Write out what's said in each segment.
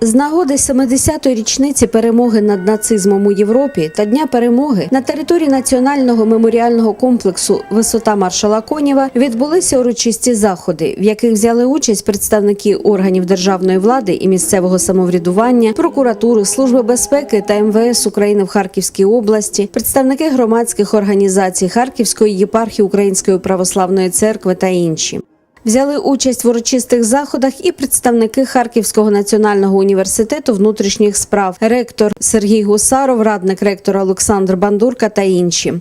З нагоди 70-ї річниці перемоги над нацизмом у Європі та Дня перемоги на території національного меморіального комплексу Висота маршала Конєва відбулися урочисті заходи, в яких взяли участь представники органів державної влади і місцевого самоврядування, прокуратури, служби безпеки та МВС України в Харківській області, представники громадських організацій Харківської єпархії Української православної церкви та інші. Взяли участь в урочистих заходах і представники Харківського національного університету внутрішніх справ, ректор Сергій Гусаров, радник ректора Олександр Бандурка та інші.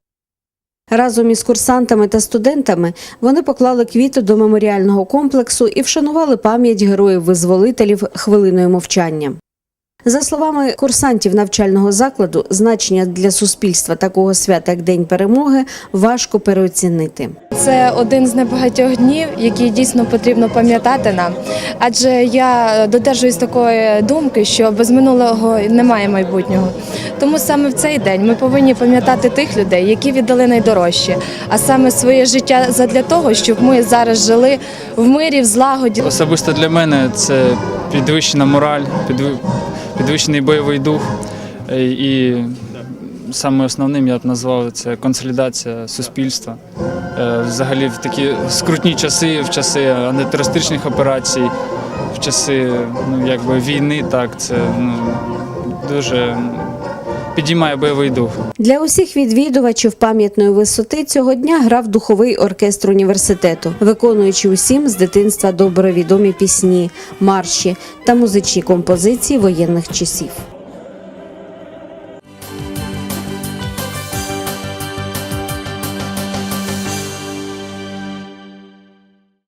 Разом із курсантами та студентами вони поклали квіти до меморіального комплексу і вшанували пам'ять героїв-визволителів хвилиною мовчання. За словами курсантів навчального закладу, значення для суспільства такого свята, як День перемоги, важко переоцінити. Це один з небагатьох днів, які дійсно потрібно пам'ятати нам. Адже я додержуюсь такої думки, що без минулого немає майбутнього. Тому саме в цей день ми повинні пам'ятати тих людей, які віддали найдорожче, а саме своє життя задля того, щоб ми зараз жили в мирі, в злагоді. Особисто для мене це підвищена мораль, підви- підвищений бойовий дух. Е, І саме основним я б назвав це консолідація суспільства. Е, Взагалі в такі скрутні часи, в часи антитерористичних операцій, в часи ну, якби війни, так це ну, дуже підіймає бойовий дух. Для усіх відвідувачів пам'ятної висоти цього дня грав духовий оркестр університету, виконуючи усім з дитинства добре відомі пісні, марші та музичні композиції воєнних часів.